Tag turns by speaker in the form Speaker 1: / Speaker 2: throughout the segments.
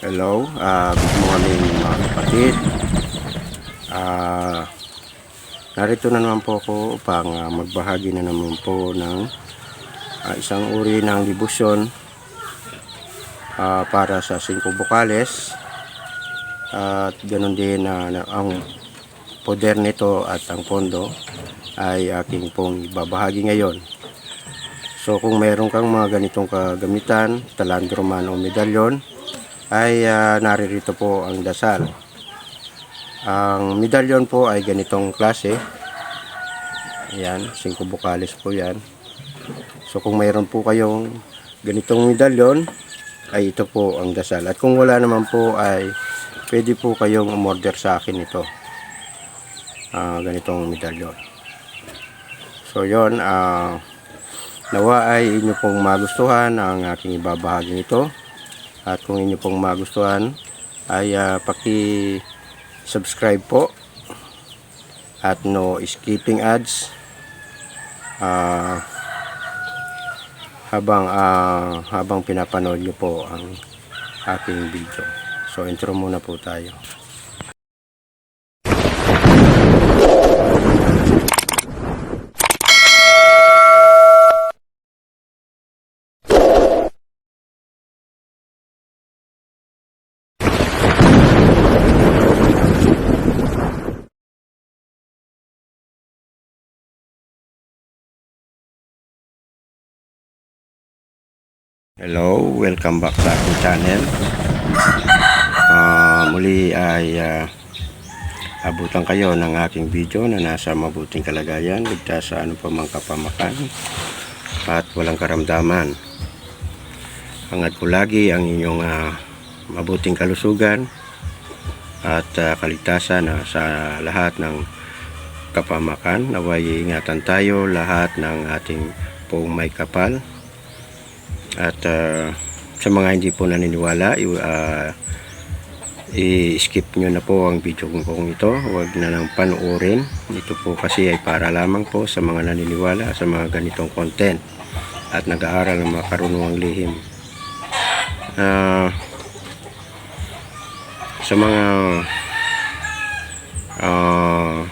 Speaker 1: Hello, ah, good morning mga kapatid. Ah, narito na naman po ako upang ah, magbahagi na naman po ng ah, isang uri ng dibusyon ah, para sa singko bukales at ganoon din na na- ang poder nito at ang pondo ay aking pong ibabahagi ngayon. So kung mayroon kang mga ganitong kagamitan, talandro man o medalyon, ay ah, naririto po ang dasal. Ang medalyon po ay ganitong klase. Ayan, 5 bukales po yan. So kung mayroon po kayong ganitong medalyon, ay ito po ang dasal. At kung wala naman po ay pwede po kayong umorder sa akin ito. Ah, ganitong medalyon. So yon ah nawa ay inyo pong magustuhan ang aking ibabahagi ito. At kung inyo pong magustuhan ay ah, paki-subscribe po at no skipping ads ah, habang ah, habang pinapanood niyo po ang aking video. So intro muna po tayo. Hello, welcome back sa aking channel. Ah, muli ay ah, abutan kayo ng aking video na nasa mabuting kalagayan, ligtas sa ano pa mang kapamakan at walang karamdaman. Hangad ko lagi ang inyong ah, mabuting kalusugan at ah, kaligtasan ah, sa lahat ng kapamakan. Naway ingatan tayo lahat ng ating pong may kapal at ah, sa mga hindi po naniniwala, ah, i-skip nyo na po ang video kong ito. Huwag na lang panoorin. Ito po kasi ay para lamang po sa mga naniniwala sa mga ganitong content at nag-aaral ng mga karunungang lihim. Ah, sa mga ah,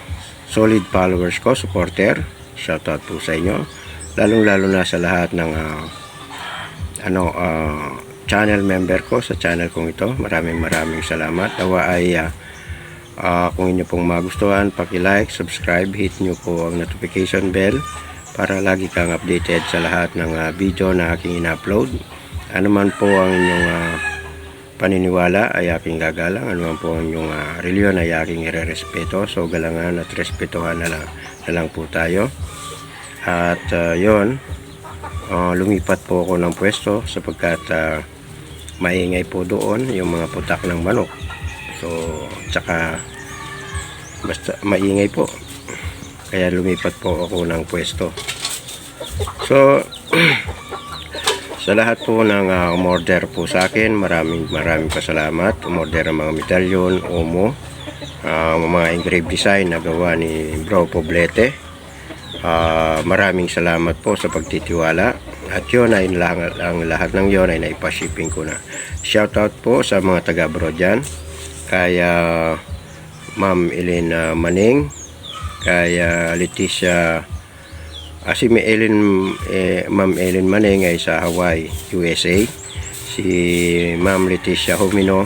Speaker 1: solid followers ko, supporter, shoutout po sa inyo. Lalong-lalo na sa lahat ng ah, ano ah, channel member ko sa channel kong ito. Maraming maraming salamat. Nawa ay ah, ah, kung inyo pong magustuhan, paki-like, subscribe, hit nyo po ang notification bell para lagi kang updated sa lahat ng ah, video na aking in-upload. Ano man po ang inyong ah, paniniwala ay aking gagalang. Ano man po ang inyong ah, reliyon ay aking irerespeto. So galangan at respetuhan na lang, na lang po tayo. At ah, yon Ah, lumipat po ako ng pwesto sapagkat ah, maingay po doon yung mga putak ng manok. So, tsaka basta maingay po. Kaya lumipat po ako ng pwesto. So, sa lahat po ng uh, umorder po sa akin, maraming maraming pasalamat. Umorder ng mga medalyon, omo, ah, mga engraved design na gawa ni Bro Poblete. Ah, maraming salamat po sa pagtitiwala. At yun ay lang, ang lahat ng yon ay naipashipping ko na. Shoutout po sa mga taga-abroad dyan. Kaya Ma'am Elena Maning, kaya Leticia Ah, si Ellen, eh, Ma'am Ellen Maning ay sa Hawaii, USA. Si Ma'am Leticia Homino,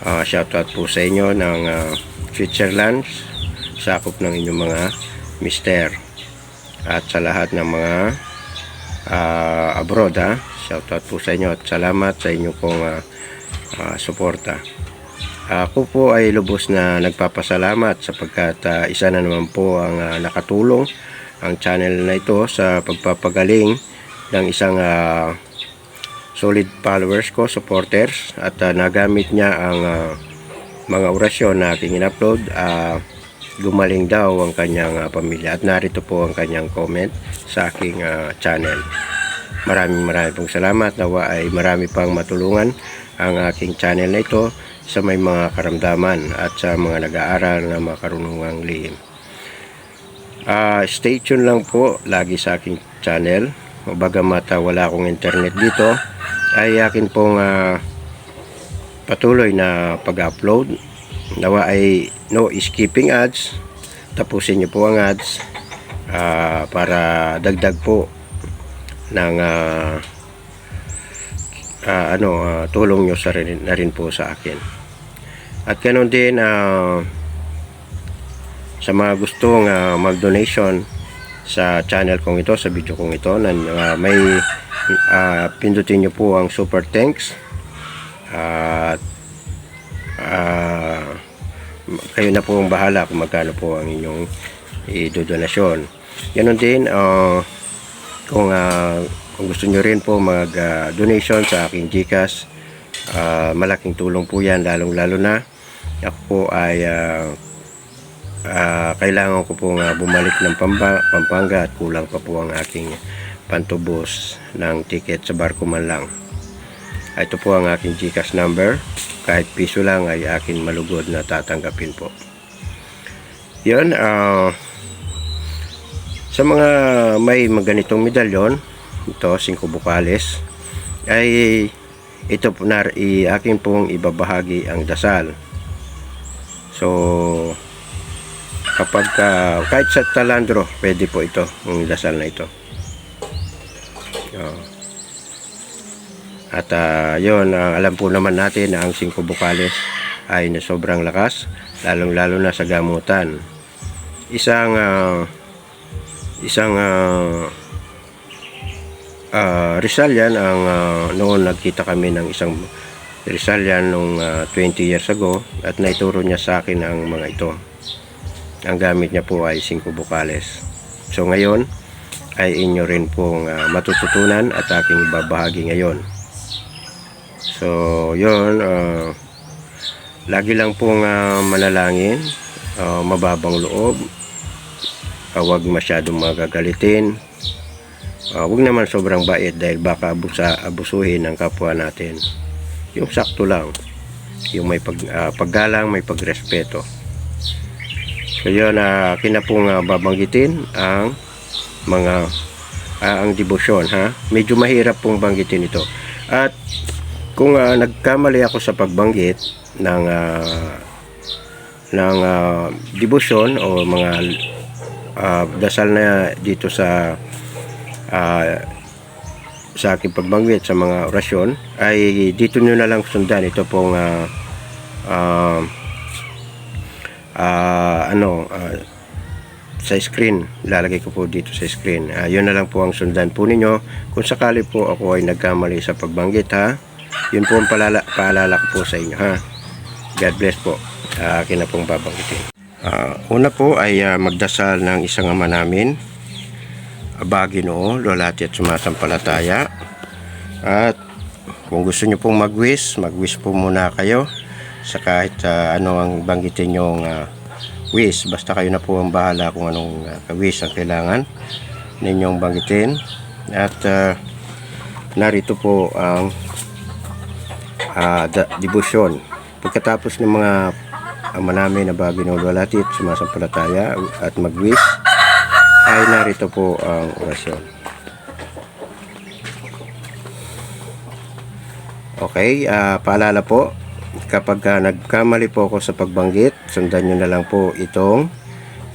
Speaker 1: ah, shoutout po sa inyo ng ah, Switzerland, sakop ng inyong mga mister. At sa lahat ng mga ah, abroad, ha? shoutout po sa inyo at salamat sa inyong pong ah, ah, suporta. Ako po ay lubos na nagpapasalamat sapagkat ah, isa na naman po ang ah, nakatulong ang channel na ito sa pagpapagaling ng isang ah, solid followers ko, supporters at ah, nagamit niya ang ah, mga orasyon na aking in-upload ah, gumaling daw ang kanyang ah, pamilya at narito po ang kanyang comment sa aking ah, channel maraming maraming pong salamat nawa ay marami pang matulungan ang aking channel na ito sa may mga karamdaman at sa mga nag-aaral ng mga karunungang lihim Ah, stay tuned lang po lagi sa aking channel. Bagamat ah, wala akong internet dito, ay akin pong ah, patuloy na pag-upload. Nawa ay no skipping ads. Tapusin niyo po ang ads ah, para dagdag po ng ah, ah, ano ah, tulong niyo sa rin, na rin po sa akin. At ganoon din ah, sa mga gustong ah, mag-donation sa channel kong ito, sa video kong ito, na ah, may ah, pindutin niyo po ang super thanks at ah, kayo na po ang bahala kung magkano po ang inyong idodonasyon. Ganon din, ah, kung, ah, kung gusto nyo rin po mag-donation sa aking GCash, ah, malaking tulong po yan, lalong-lalo na. Ako po ay ah, ah, kailangan ko pong ah, bumalik ng Pampanga at kulang pa po ang aking pantubos ng ticket sa barko man lang. Ito po ang aking GCash number. Kahit piso lang ay akin malugod na tatanggapin po. Yun, ah, sa mga may maganitong medalyon, ito, 5 bukales, ay ito po na i, akin pong ibabahagi ang dasal. So, kapag ka, kahit sa talandro, pwede po ito, ang dasal na ito. Oh. At ah, yun, ah, alam po naman natin na ang 5 bukales ay na sobrang lakas, lalong-lalo na sa gamutan. Isang ah, isang ah, ah, Rizal yan ang ah, noon nagkita kami ng isang Rizal yan nung ah, 20 years ago at naituro niya sa akin ang mga ito. Ang gamit niya po ay 5 bukales. So ngayon ay inyo rin pong ah, matututunan at aking ibabahagi ngayon. So, yun, ah, lagi lang pong ah, manalangin, ah, mababang loob, huwag masyadong magagalitin, huwag naman sobrang bait dahil baka abusa, abusuhin ng kapwa natin. Yung sakto lang, yung may pag, ah, paggalang, may pagrespeto. So yun, uh, akin na pong ah, babanggitin ang mga ah, ang debosyon ha. Medyo mahirap pong banggitin ito. At kung ah, nagkamali ako sa pagbanggit ng ah, ng ah, debosyon o mga ah, dasal na dito sa ah, sa aking pagbanggit sa mga orasyon ay dito nyo na lang sundan. Ito pong ah, ah, ah, ano ah, sa screen. Lalagay ko po dito sa screen. Ah, yun na lang po ang sundan po ninyo. Kung sakali po ako ay nagkamali sa pagbanggit ha yun po ang palala, paalala ko po sa inyo ha? God bless po uh, akin na pong babanggitin. Ah, una po ay ah, magdasal ng isang ama namin Aba Ginoo, lolati at sumasampalataya. At kung gusto nyo pong mag-wish mag-wish po muna kayo sa kahit ah, ano ang banggitin nyong ah, wish. Basta kayo na po ang bahala kung anong uh, wish ang kailangan ninyong banggitin. At ah, narito po ang uh, debosyon pagkatapos ng mga ama namin na bagay ng lalatit sumasampalataya at mag-wish ay narito po ang orasyon. Okay ah, paalala po kapag ah, nagkamali po ako sa pagbanggit sundan nyo na lang po itong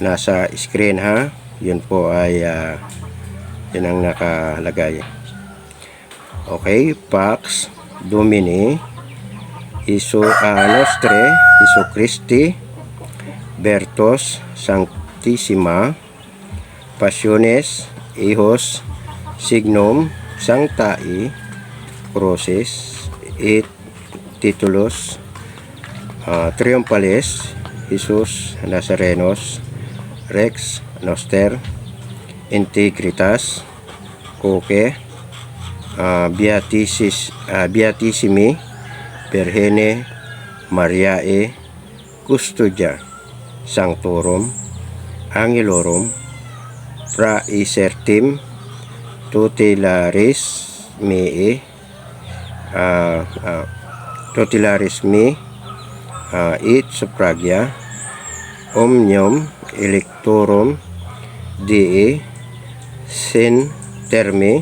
Speaker 1: nasa screen ha? Yun po ay ah, yun ang nakalagay. Okay Pax Domini Iso ah, Nostre Iso Christi. Bertos Sanctissima. Passiones Hijos Signum Sanctae Crucis et Titulos ah, Triumphales Jesus Nazarenos Rex Noster Integritas Coque ah, Beatisis ah, Beatissimi Virgine Mariae Custodia Sanctorum Angelorum Pra Isertim Tutelaris Mei uh, uh, Tutelaris Me uh, It Suffragia Omnium Electorum Dei Sin Terme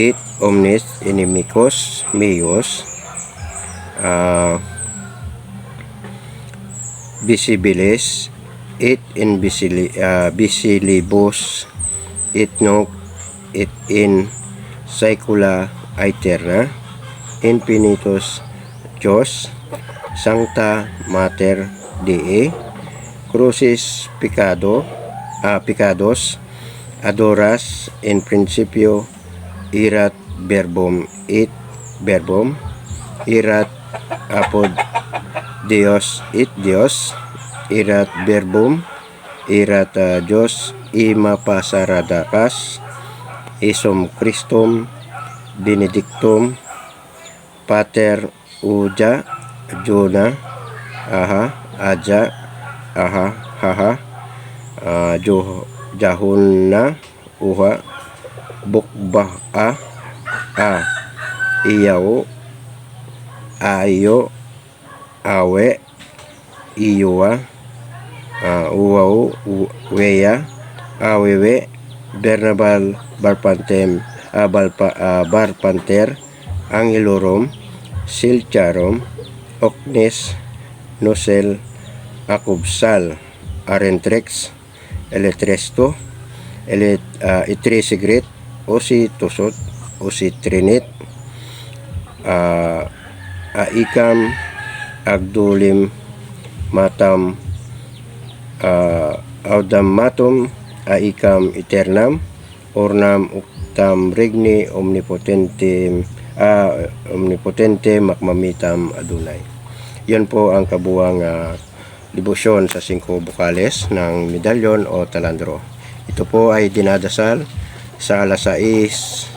Speaker 1: It Omnis Inimicos Meos ah, visibilis, it invisili, uh, visilibus, it nunc, it in saecula aeterna, infinitus Dios, Sancta Mater Dei, Crucis Picado, ah, Picados, Adoras, in principio, irat verbum, it verbum, irat apod Dios, it Dios, irat verbum, irat ah, Dios, ima pasaradakas, isum Christum, benedictum, Pater Uja, Jona, Aha, Aja, Aha, Haha, uh, Jo, Jahuna, Uha, Bukba, A, A, Iyaw, Ayo, Awe, Iyuwa, uh, Uwaw, U- Weya, Awewe, Bernabal, Barpantem, ah, Balpa, ah, Barpanter, Angelorum, Silcharum, Ocnes, Nosel, Acubsal, Arentrex, Eletresto, Elet, uh, Itrisigrit, Osi Tusot, Osi Trinit, uh, Aikam, Agdulim, Matam, uh, Audamatum, Aikam Eternam, Ornam Uctam Regni Omnipotentem ah, Omnipotente Makmamitam Adunay. Yan po ang kabuang ah, debosyon sa singko bukales ng medalyon o talandro. Ito po ay dinadasal sa alas 6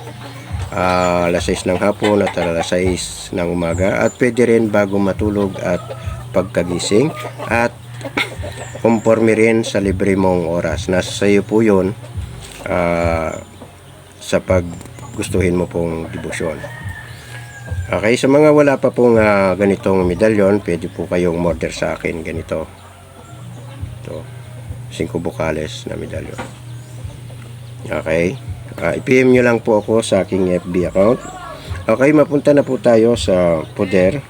Speaker 1: ah, alas 6 ng hapon at alas 6 ng umaga at pwede rin bago matulog at pagkagising at conforme rin sa libre mong oras. Nasa sa iyo po yun ah, sa pag gustuhin mo pong debosyon. Okay, sa mga wala pa pong ah, ganitong medalyon, pwede po kayong order sa akin ganito. Ito, 5 bukales na medalyon. Okay, Ah, i-PM nyo lang po ako sa aking FB account. Okay, mapunta na po tayo sa poder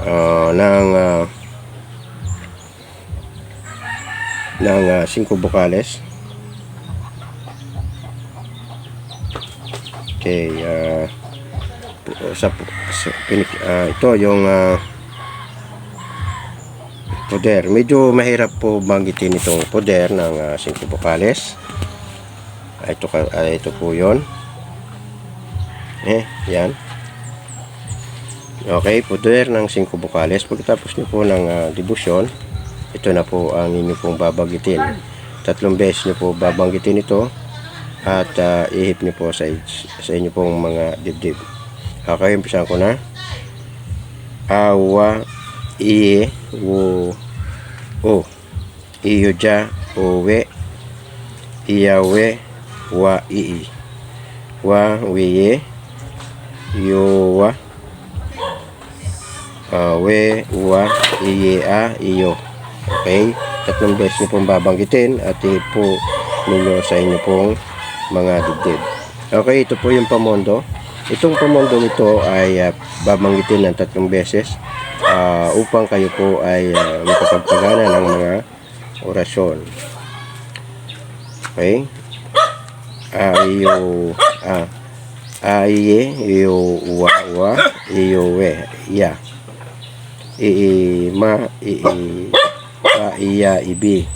Speaker 1: ah, ng ah, ng 5 bukales. Okay, ah sa, sa pinik- ah, ito yung ah, poder. Medyo mahirap po banggitin itong poder ng 5 bukales. Ito, ah, ito po yon Eh, yan. Okay, poder ng 5 bukales. Pagkatapos nyo po ng ah, debosyon, ito na po ang inyo pong babanggitin. Tatlong beses nyo po babanggitin ito at ah, ihip nyo po sa, sa inyo pong mga dibdib. Okay, umpisahan ko na. Awa, iye, wo, o. Iyo ja, owe, iyawe, wa, ii. Wa, wiye, yo, wa, uh, we, wa, iye, a, iyo. Okay? Tatlong beses niyo pong babanggitin at po ninyo sa inyo pong mga dibdib. Okay, ito po yung pamondo. Itong pamondo nito ay uh, babanggitin ng tatlong beses ah, upang kayo po ay uh, makapagpagana ng mga orasyon. Okay? Ayo, ah, aye, iyo, wa, wa, iyo, we, ya. I, ma, i, i, pa, iya, ibi.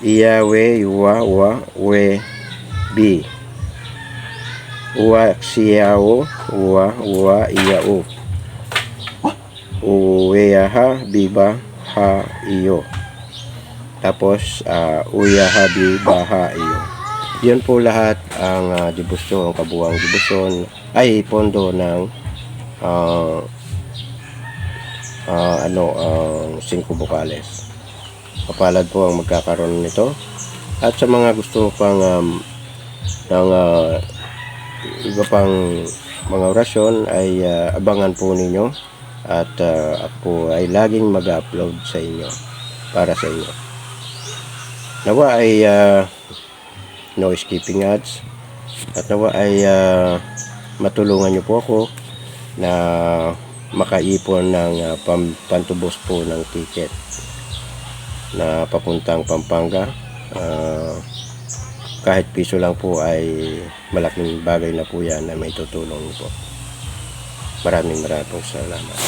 Speaker 1: Iya, we, wa, wa, we, bi. Wa, siyao, wa, wa, iyao. Uweyaha, biba, ha, iyo. Tapos, uh, uyaha, biba, ha, iyo. Yan po lahat ang uh, debosyon, kabuang debosyon, ay pondo ng ah, ah, ano, ang singko bukales. Kapalad po ang magkakaroon nito. At sa mga gusto pang um, ng ah, iba pang mga orasyon ay ah, abangan po ninyo at ah, ako ay laging mag-upload sa inyo para sa inyo. Nawa ay ah, no skipping ads at nawa ay ah, matulungan niyo po ako na makaipon ng ah, pam, pantubos po ng ticket na papuntang Pampanga. Ah, kahit piso lang po ay malaking bagay na po yan na may tutulong po. Maraming maraming salamat.